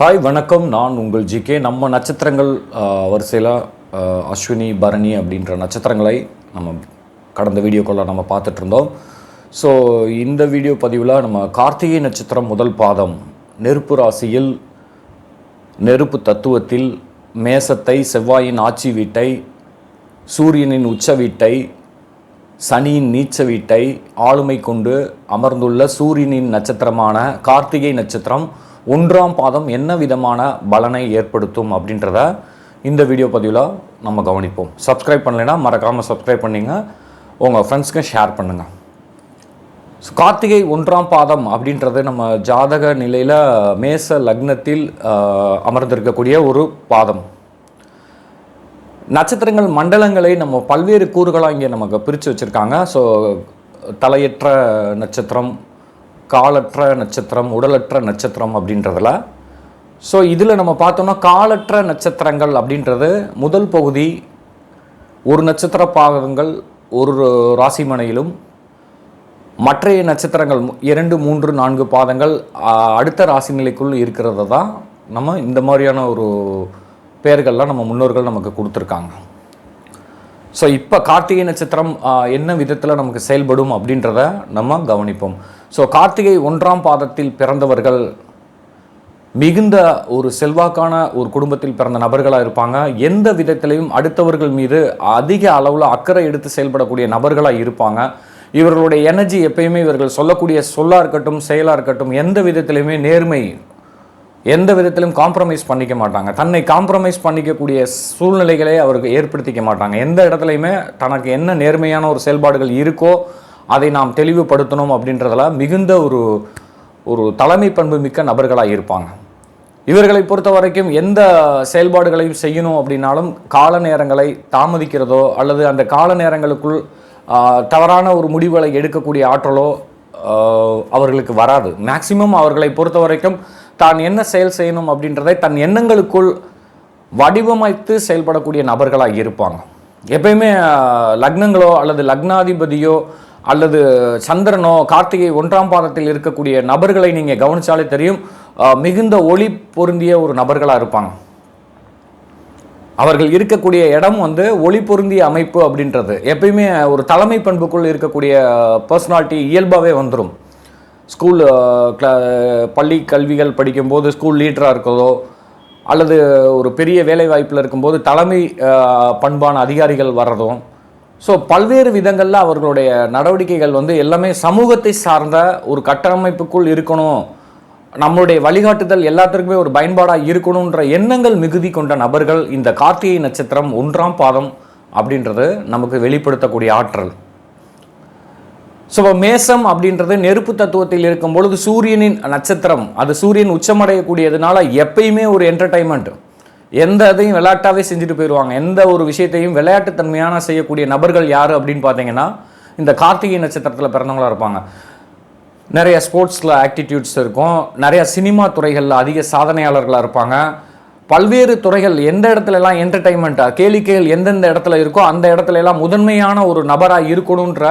Hi வணக்கம். நான் உங்கள் ஜிகே நம்ம நட்சத்திரங்கள் வரிசையில் அஸ்வினி பரணி அப்படின்ற நட்சத்திரங்களை நம்ம கடந்த வீடியோக்குள்ள நம்ம பார்த்துட்ருந்தோம் ஸோ இந்த வீடியோ பதிவில் நம்ம கார்த்திகை நட்சத்திரம் முதல் பாதம் நெருப்பு ராசியில் நெருப்பு தத்துவத்தில் மேசத்தை செவ்வாயின் ஆட்சி வீட்டை சூரியனின் உச்ச வீட்டை சனியின் நீச்ச வீட்டை ஆளுமை கொண்டு அமர்ந்துள்ள சூரியனின் நட்சத்திரமான கார்த்திகை நட்சத்திரம் ஒன்றாம் பாதம் என்ன விதமான பலனை ஏற்படுத்தும் அப்படின்றத இந்த வீடியோ பதிவில் நம்ம கவனிப்போம். சப்ஸ்கிரைப் பண்ணலைன்னா மறக்காமல் சப்ஸ்கிரைப் பண்ணிங்க. உங்கள் ஃப்ரெண்ட்ஸ்க்கு ஷேர் பண்ணுங்கள் ஸோ கார்த்திகை ஒன்றாம் பாதம் அப்படின்றது நம்ம ஜாதக நிலையில் மேச லக்னத்தில் அமர்ந்திருக்கக்கூடிய ஒரு பாதம். நட்சத்திரங்கள் மண்டலங்களை நம்ம பல்வேறு கூறுகளாக இங்கே நமக்கு பிரித்து வச்சுருக்காங்க. ஸோ தலையற்ற நட்சத்திரம் காலற்ற நட்சத்திரம் உடலற்ற நட்சத்திரம் அப்படின்றதுல. ஸோ இதில் நம்ம பார்த்தோம்னா காலற்ற நட்சத்திரங்கள் அப்படின்றது முதல் பகுதி ஒரு நட்சத்திர பாகங்கள் ஒரு ராசிமனையிலும் மற்றைய நட்சத்திரங்கள் இரண்டு மூன்று நான்கு பாதங்கள் அடுத்த ராசி நிலைக்குள் இருக்கிறத தான் நம்ம இந்த மாதிரியான ஒரு பெயர்கள்லாம் நம்ம முன்னோர்கள் நமக்கு கொடுத்துருக்காங்க. ஸோ இப்போ கார்த்திகை நட்சத்திரம் என்ன விதத்தில் நமக்கு செயல்படும் அப்படின்றத நம்ம கவனிப்போம். ஸோ கார்த்திகை ஒன்றாம் பாதத்தில் பிறந்தவர்கள் மிகுந்த ஒரு செல்வாக்கான ஒரு குடும்பத்தில் பிறந்த நபர்களாக இருப்பாங்க. எந்த விதத்திலையும் அடுத்தவர்கள் மீது அதிக அளவில் அக்கறை எடுத்து செயல்படக்கூடிய நபர்களாக இருப்பாங்க. இவர்களுடைய எனர்ஜி எப்பயுமே இவர்கள் சொல்லக்கூடிய சொல்லாக இருக்கட்டும் செயலாக இருக்கட்டும் எந்த விதத்திலையுமே நேர்மை எந்த விதத்திலும் காம்ப்ரமைஸ் பண்ணிக்க மாட்டாங்க. தன்னை காம்ப்ரமைஸ் பண்ணிக்கக்கூடிய சூழ்நிலைகளை அவருக்கு ஏற்படுத்திக்க மாட்டாங்க. எந்த இடத்துலையுமே தனக்கு என்ன நேர்மையான ஒரு செயல்பாடுகள் இருக்கோ அதை நாம் தெளிவுபடுத்தணும் அப்படின்றதில் மிகுந்த ஒரு ஒரு தலைமை பண்பு மிக்க நபர்களாக இருப்பாங்க. இவர்களை பொறுத்த வரைக்கும் எந்த செயல்பாடுகளையும் செய்யணும் அப்படின்னாலும் கால நேரங்களை தாமதிக்கிறதோ அல்லது அந்த கால நேரங்களுக்குள் தவறான ஒரு முடிவுகளை எடுக்கக்கூடிய ஆற்றலோ அவர்களுக்கு வராது. மேக்சிமம் அவர்களை பொறுத்த வரைக்கும் தான் என்ன செயல் செய்யணும் அப்படின்றதை தன் எண்ணங்களுக்குள் வடிவமைத்து செயல்படக்கூடிய நபர்களாக இருப்பாங்க. எப்பயுமே லக்னங்களோ அல்லது லக்னாதிபதியோ அல்லது சந்திரனோ கார்த்திகை ஒன்றாம் பாதத்தில் இருக்கக்கூடிய நபர்களை நீங்கள் கவனிச்சாலே தெரியும் மிகுந்த ஒளி பொருந்திய ஒரு நபர்களாக இருப்பாங்க. அவர்கள் இருக்கக்கூடிய இடம் வந்து ஒளி பொருந்திய அமைப்பு அப்படின்றது. எப்பயுமே ஒரு தலைமை பண்புக்குள் இருக்கக்கூடிய பர்சனாலிட்டி இயல்பாகவே வந்துடும் ஸ்கூல் uh, பள்ளி கல்விகள் படிக்கும்போது ஸ்கூல் லீடராக இருக்கிறதோ அல்லது ஒரு பெரிய வேலை வாய்ப்பில் இருக்கும்போது தலைமை uh, பண்பான அதிகாரிகள் வர்றதும். ஸோ பல்வேறு விதங்களில் அவர்களுடைய நடவடிக்கைகள் வந்து எல்லாமே சமூகத்தை சார்ந்த ஒரு கட்டமைப்புக்குள் இருக்கணும். நம்மளுடைய வழிகாட்டுதல் எல்லாத்திற்குமே ஒரு பயன்பாடாக இருக்கணுன்ற எண்ணங்கள் மிகுதி கொண்ட நபர்கள் இந்த கார்த்திகை நட்சத்திரம் ஒன்றாம் பாதம் அப்படின்றது நமக்கு வெளிப்படுத்தக்கூடிய ஆற்றல். ஸோ இப்போ மேசம் அப்படின்றது நெருப்பு தத்துவத்தில் இருக்கும் பொழுது சூரியனின் நட்சத்திரம். அது சூரியன் உச்சமடையக்கூடியதுனால எப்பயுமே ஒரு என்டர்டைன்மெண்ட் எந்த இதையும் விளையாட்டாகவே செஞ்சுட்டு போயிடுவாங்க எந்த ஒரு விஷயத்தையும் விளையாட்டுத்தன்மையான செய்யக்கூடிய நபர்கள் யார் அப்படின்னு பார்த்தீங்கன்னா இந்த கார்த்திகை நட்சத்திரத்தில் பிறந்தவங்களாக இருப்பாங்க. நிறைய ஸ்போர்ட்ஸில் ஆக்டிடியூட்ஸ் இருக்கும். நிறையா சினிமா துறைகளில் அதிக சாதனையாளர்களாக இருப்பாங்க. பல்வேறு துறைகள் எந்த இடத்துல எல்லாம் என்டர்டைன்மெண்ட்டாக கேளிக்கைகள் எந்தெந்த இடத்துல இருக்கோ அந்த இடத்துல எல்லாம் முதன்மையான ஒரு நபராக இருக்கணுன்ற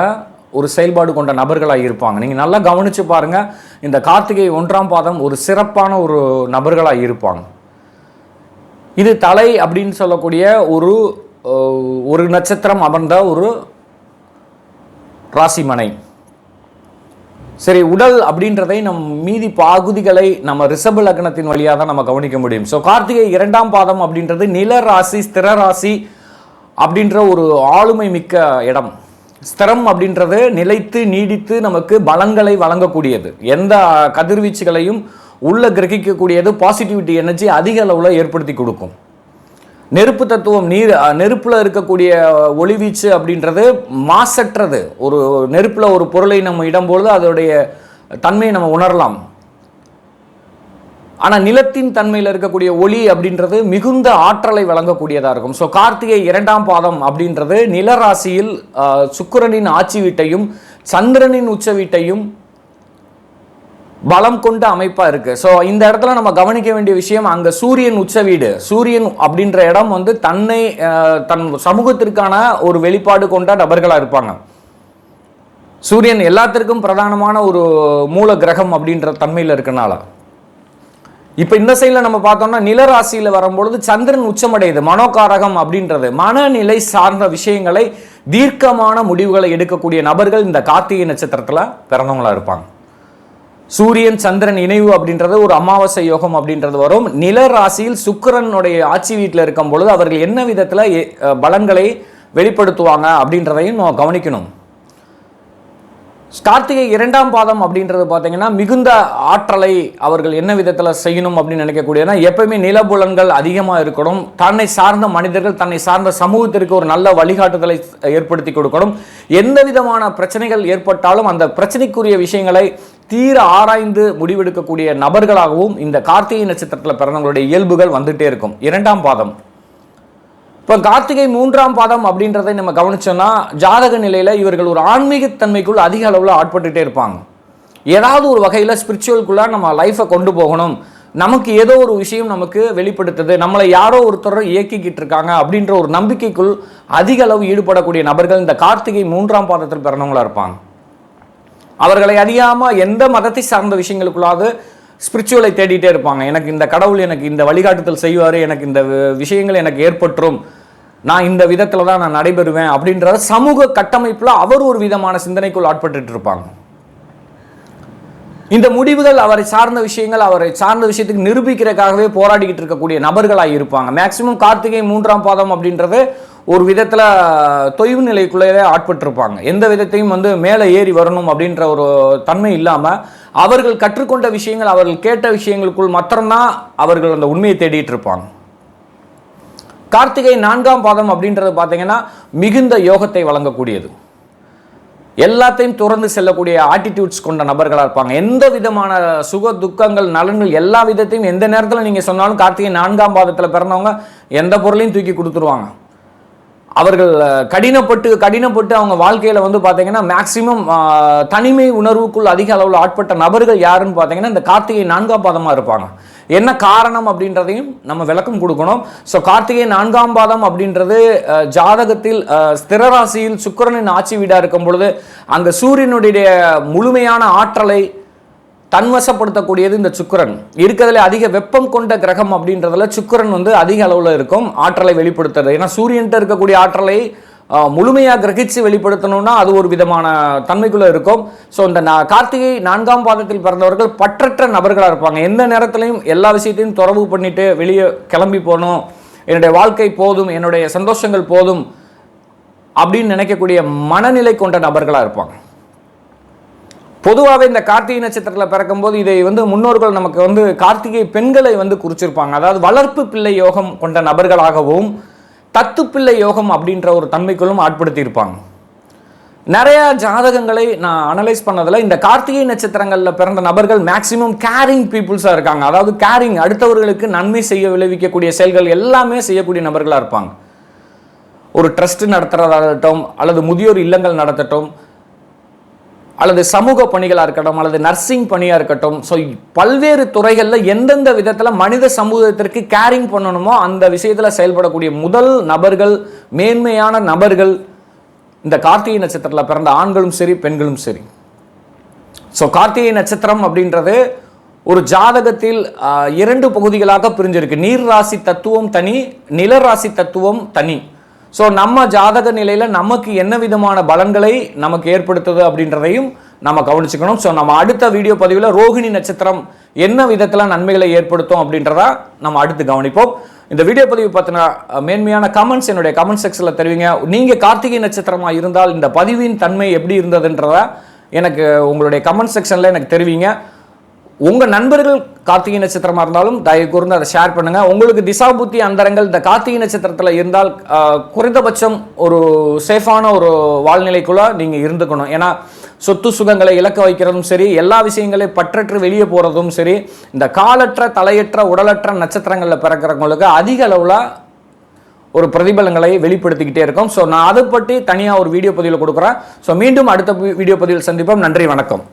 ஒரு செயல்பாடு கொண்ட நபர்களாக இருப்பாங்க. நீங்கள் நல்லா கவனித்து பாருங்கள் இந்த கார்த்திகை ஒன்றாம் பாதம் ஒரு சிறப்பான ஒரு நபர்களாக இருப்பாங்க. இது தலை அப்படின்னு சொல்லக்கூடிய ஒரு ஒரு நட்சத்திரம் அமர்ந்த ஒரு ராசிமனை. சரி உடல் அப்படின்றதை நம் மீதி பகுதிகளை நம்ம ரிஷப லக்னத்தின் வழியாக தான் நம்ம கவனிக்க முடியும். ஸோ கார்த்திகை இரண்டாம் பாதம் அப்படின்றது நில ராசி ஸ்திர ராசி அப்படின்ற ஒரு ஆளுமை மிக்க இடம். ஸ்திரம் அப்படின்றது நிலைத்து நீடித்து நமக்கு பலங்களை வழங்கக்கூடியது. எந்த கதிர்வீச்சுகளையும் உள்ளே கிரகிக்கக்கூடியது பாசிட்டிவிட்டி எனர்ஜி அதிக அளவில் ஏற்படுத்தி கொடுக்கும். நெருப்பு தத்துவம் நீர் நெருப்பில் இருக்கக்கூடிய ஒளிவீச்சு அப்படின்றது மாசற்றது. ஒரு நெருப்பில் ஒரு பொருளை நம்ம இடம்பொழுது அதோடைய தன்மையை நம்ம உணரலாம். ஆனால் நிலத்தின் தன்மையில் இருக்கக்கூடிய ஒளி அப்படின்றது மிகுந்த ஆற்றலை வழங்கக்கூடியதாக இருக்கும். ஸோ கார்த்திகை இரண்டாம் பாதம் அப்படின்றது நிலராசியில் சுக்கரனின் சுக்கிரனின் ஆட்சி வீட்டையும் சந்திரனின் உச்ச வீட்டையும் பலம் கொண்ட அமைப்பாக இருக்குது ஸோ இந்த இடத்துல நம்ம கவனிக்க வேண்டிய விஷயம் அங்கே சூரியன் உச்ச வீடு. சூரியன் அப்படின்ற இடம் வந்து தன்னை தன் சமூகத்திற்கான ஒரு வெளிப்பாடு கொண்ட நபர்களாக இருப்பாங்க. சூரியன் எல்லாத்திற்கும் பிரதானமான ஒரு மூல கிரகம் அப்படின்ற தன்மையில் இருக்கனால. இப்போ இந்த சைடில் நம்ம பார்த்தோம்னா நிலராசியில் வரும்பொழுது சந்திரன் உச்சமடையுது மனோகாரகம் அப்படின்றது. மனநிலை சார்ந்த விஷயங்களை தீர்க்கமான முடிவுகளை எடுக்கக்கூடிய நபர்கள் இந்த கார்த்திகை நட்சத்திரத்தில் பிறந்தவங்களா இருப்பாங்க. சூரியன் சந்திரன் இணைவு அப்படின்றது ஒரு அமாவாசை யோகம் அப்படின்றது வரும். நில ராசியில் சுக்கிரனுடைய ஆட்சி வீட்டில் இருக்கும் பொழுது அவர்கள் என்ன விதத்தில் பலன்களை வெளிப்படுத்துவாங்க அப்படின்றதையும் நம்ம கவனிக்கணும். கார்த்திகை இரண்டாம் பாதம் அப்படின்றது பார்த்தீங்கன்னா மிகுந்த ஆற்றலை அவர்கள் என்ன விதத்தில் செய்யணும் அப்படின்னு நினைக்கக்கூடியனா எப்பயுமே நிலபுலன்கள் அதிகமாக இருக்கணும். தன்னை சார்ந்த மனிதர்கள் தன்னை சார்ந்த சமூகத்திற்கு ஒரு நல்ல வழிகாட்டுதலை ஏற்படுத்தி கொடுக்கணும். எந்த விதமான பிரச்சனைகள் ஏற்பட்டாலும் அந்த பிரச்சனைக்குரிய விஷயங்களை தீர ஆராய்ந்து முடிவெடுக்கக்கூடிய நபர்களாகவும் இந்த கார்த்திகை நட்சத்திரத்தில் பிறந்தவங்களுடைய இயல்புகள் வந்துட்டே இருக்கும். இரண்டாம் பாதம். இப்போ கார்த்திகை மூன்றாம் பாதம் அப்படின்றதை நம்ம கவனிச்சோம்னா ஜாதக நிலையில் இவர்கள் ஒரு ஆன்மீகத்தன்மைக்குள் அதிக அளவில் ஆட்பட்டுட்டே இருப்பாங்க. ஏதாவது ஒரு வகையில் ஸ்பிரிச்சுவல்குள்ளே நம்ம லைஃப்பை கொண்டு போகணும். நமக்கு ஏதோ ஒரு விஷயம் நமக்கு வெளிப்படுத்துது. நம்மளை யாரோ ஒருத்தர் இயக்கிக்கிட்டு இருக்காங்க அப்படின்ற ஒரு நம்பிக்கைக்குள் அதிக அளவு ஈடுபடக்கூடிய நபர்கள் இந்த கார்த்திகை மூன்றாம் பாதத்தில் பிறந்தவங்களாக இருப்பாங்க. அவர்களை அறியாமல் எந்த மதத்தை சார்ந்த விஷயங்களுக்குள்ளாவது ஸ்பிரிச்சுவலை தேடிட்டே இருப்பாங்க. எனக்கு இந்த கடவுள் எனக்கு இந்த வழிகாட்டுதல் செய்வார் எனக்கு இந்த விஷயங்கள் எனக்கு ஏற்பட்டுரும் நான் இந்த விதத்தில் தான் நான் நடைபெறுவேன் அப்படின்ற சமூக கட்டமைப்பில் அவர் ஒரு விதமான சிந்தனைக்குள் ஆட்பட்டு இருப்பாங்க. இந்த முடிவுகள் அவரை சார்ந்த விஷயங்கள் அவரை சார்ந்த விஷயத்துக்கு நிரூபிக்கிறதுக்காகவே போராடிக்கிட்டு இருக்கக்கூடிய நபர்களாக இருப்பாங்க. மேக்சிமம் கார்த்திகை மூன்றாம் பாதம் அப்படின்றது ஒரு விதத்தில் தொய்வு நிலைக்குள்ளேயே ஆட்பட்டிருப்பாங்க. எந்த விதத்தையும் வந்து மேலே ஏறி வரணும் அப்படின்ற ஒரு தன்மை இல்லாமல் அவர்கள் கற்றுக்கொண்ட விஷயங்கள் அவர்கள் கேட்ட விஷயங்களுக்குள் மாத்திரம்தான் அவர்கள் அந்த உண்மையை தேடிட்டு இருப்பாங்க. கார்த்திகை நான்காம் பாதம் அப்படின்றது பார்த்தீங்கன்னா மிகுந்த யோகத்தை வழங்கக்கூடியது. எல்லாத்தையும் துறந்து செல்லக்கூடிய ஆட்டிடியூட்ஸ் கொண்ட நபர்களாக இருப்பாங்க. எந்த விதமான சுக துக்கங்கள் நலன்கள் எல்லா விதத்தையும் எந்த நேரத்தில் நீங்கள் சொன்னாலும் கார்த்திகை நான்காம் பாதத்தில் பிறந்தவங்க எந்த பொருளையும் தூக்கி கொடுத்துருவாங்க. அவர்கள் கடினப்பட்டு கடினப்பட்டு அவங்க வாழ்க்கையில் வந்து பார்த்தீங்கன்னா மேக்சிமம் தனிமை உணர்வுக்குள் அதிக அளவில் ஆட்பட்ட நபர்கள் யாருன்னு பார்த்தீங்கன்னா இந்த கார்த்திகை நான்காம் பாதமாக இருப்பாங்க. என்ன காரணம் அப்படின்றதையும் நம்ம விளக்கம் கொடுக்கணும். ஸோ கார்த்திகை நான்காம் பாதம் அப்படின்றது ஜாதகத்தில் ஸ்திரராசியில் சுக்கிரனின் ஆட்சி வீடாக இருக்கும் பொழுது அங்கே சூரியனுடைய முழுமையான ஆற்றலை தன்வசப்படுத்தக்கூடியது இந்த சுக்கிரன். இருக்கிறதுல அதிக வெப்பம் கொண்ட கிரகம் அப்படின்றதுல சுக்கிரன் வந்து அதிக அளவில் இருக்கும். ஆற்றலை வெளிப்படுத்துறது. ஏன்னா சூரியன்ட்ட இருக்கக்கூடிய ஆற்றலை முழுமையாக கிரகிச்சு வெளிப்படுத்தணும்னா அது ஒரு விதமான தன்மைக்குள்ளே இருக்கும். ஸோ இந்த நான் கார்த்திகை நான்காம் பாதத்தில் பிறந்தவர்கள் பற்றற்ற நபர்களாக இருப்பாங்க. எந்த நேரத்திலையும் எல்லா விஷயத்தையும் தொடர்பு பண்ணிட்டு வெளியே கிளம்பி போகணும். என்னுடைய வாழ்க்கை போதும் என்னுடைய சந்தோஷங்கள் போதும் அப்படின்னு நினைக்கக்கூடிய மனநிலை கொண்ட நபர்களாக இருப்பாங்க. பொதுவாகவே இந்த கார்த்திகை நட்சத்திரத்தில் பிறக்கும்போது இதை வந்து முன்னோர்கள் நமக்கு வந்து கார்த்திகை பெண்களை வந்து குறிச்சிருப்பாங்க. அதாவது வளர்ப்பு பிள்ளை யோகம் கொண்ட நபர்களாகவும் தத்து பிள்ளை யோகம் அப்படின்ற ஒரு தன்மைக்குள்ளும் ஆட்படுத்தியிருப்பாங்க. நிறையா ஜாதகங்களை நான் அனலைஸ் பண்ணதில் இந்த கார்த்திகை நட்சத்திரங்களில் பிறந்த நபர்கள் மேக்சிமம் கேரிங் பீப்புள்ஸாக இருக்காங்க. அதாவது கேரிங் அடுத்தவர்களுக்கு நன்மை செய்ய விளைவிக்கக்கூடிய செயல்கள் எல்லாமே செய்யக்கூடிய நபர்களாக இருப்பாங்க. ஒரு ட்ரஸ்ட் நடத்துகிறதாகட்டும் அல்லது முதியோர் இல்லங்கள் நடத்தட்டும் அல்லது சமூக பணிகளாக இருக்கட்டும் அல்லது நர்சிங் பணியாக இருக்கட்டும் ஸோ பல்வேறு துறைகளில் எந்தெந்த விதத்தில் மனித சமூகத்திற்கு கேரிங் பண்ணணுமோ அந்த விஷயத்தில் செயல்படக்கூடிய முதல் நபர்கள் மேன்மையான நபர்கள் இந்த கார்த்திகை நட்சத்திரத்தில் பிறந்த ஆண்களும் சரி பெண்களும் சரி. ஸோ கார்த்திகை நட்சத்திரம் அப்படின்றது ஒரு ஜாதகத்தில் இரண்டு பகுதிகளாக பிரிஞ்சிருக்கு. நீர் ராசி தத்துவம் தனி நிலராசி தத்துவம் தனி. ஸோ நம்ம ஜாதக நிலையில் நமக்கு என்ன விதமான பலன்களை நமக்கு ஏற்படுத்துது அப்படின்றதையும் நம்ம கவனிச்சுக்கணும். ஸோ நம்ம அடுத்த வீடியோ பதிவில் ரோகிணி நட்சத்திரம் என்ன விதத்தில் நன்மைகளை ஏற்படுத்தும் அப்படின்றத நம்ம அடுத்து கவனிப்போம். இந்த வீடியோ பதிவு பற்றின மேன்மையான கமெண்ட்ஸ் என்னுடைய கமெண்ட் செக்ஷனில் தெரிவிங்க. நீங்கள் கார்த்திகை நட்சத்திரமாக இருந்தால் இந்த பதிவின் தன்மை எப்படி இருந்ததுன்றத எனக்கு உங்களுடைய கமெண்ட் செக்ஷனில் எனக்கு தெரிவிங்க. உங்கள் நண்பர்கள் கார்த்திகை நட்சத்திரமாக இருந்தாலும் தயவு கூர்ந்து அதை ஷேர் பண்ணுங்கள் உங்களுக்கு திசாபுத்தி அந்தரங்கள் இந்த கார்த்திகை நட்சத்திரத்தில் இருந்தால் குறைந்தபட்சம் ஒரு சேஃபான ஒரு வாழ்நிலைக்குள்ளே நீங்கள் இருந்துக்கணும். ஏன்னா சொத்து சுகங்களை இழக்க வைக்கிறதும் சரி எல்லா விஷயங்களையும் பற்றற்று வெளியே போகிறதும் சரி இந்த காலற்ற தலையற்ற உடலற்ற நட்சத்திரங்களில் பிறக்கிறவங்களுக்கு அதிக அளவில் ஒரு பிரதிபலங்களை வெளிப்படுத்திக்கிட்டே இருக்கும். ஸோ நான் அதை பற்றி தனியாக ஒரு வீடியோ பதிவில் கொடுக்குறேன். ஸோ மீண்டும் அடுத்த வீடியோ பதிவில் சந்திப்போம். நன்றி வணக்கம்.